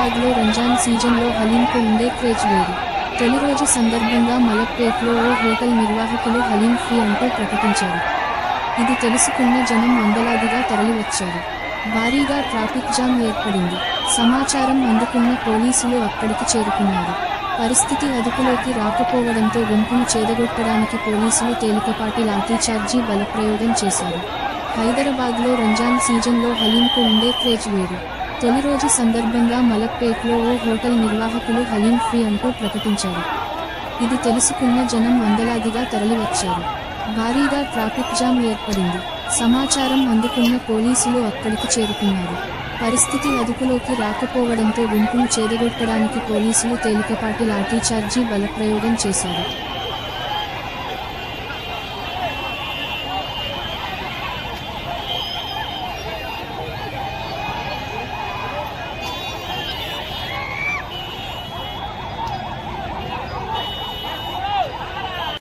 హైదరాబాద్లో రంజాన్ సీజన్లో హలీంకు ఉండే క్రేజ్ వేరు. తొలి రోజు సందర్భంగా మలక్పేట్లో ఓ హోటల్ నిర్వాహకులు హలీం ఫ్రీ అంటూ ప్రకటించారు. ఇది తెలుసుకున్న జనం వందలాదిగా తరలివచ్చారు. భారీగా ట్రాఫిక్ జామ్ ఏర్పడింది. సమాచారం అందుకున్న పోలీసులు అక్కడికి చేరుకున్నారు. పరిస్థితి అదుపులోకి రాకపోవడంతో గుంపును చేదగొట్టడానికి పోలీసులు తేలికపాటి లాఠీచార్జీ బలప్రయోగం చేశారు. హైదరాబాద్లో రంజాన్ సీజన్లో హలీంకు ఉండే క్రేజ్ వేరు. తొలి రోజు సందర్భంగా మలక్పేట్లో ఓ హోటల్ నిర్వాహకులు హలీం ఫ్రీ అంటూ ప్రకటించారు. ఇది తెలుసుకున్న జనం వందలాదిగా తరలివచ్చారు. భారీగా ట్రాఫిక్ జామ్ ఏర్పడింది. సమాచారం అందుకున్న పోలీసులు అక్కడికి చేరుకున్నారు. పరిస్థితి అదుపులోకి రాకపోవడంతో గుంపును చేదగొట్టడానికి పోలీసులు తేలికపాటి లాఠీచార్జీ బలప్రయోగం చేశారు.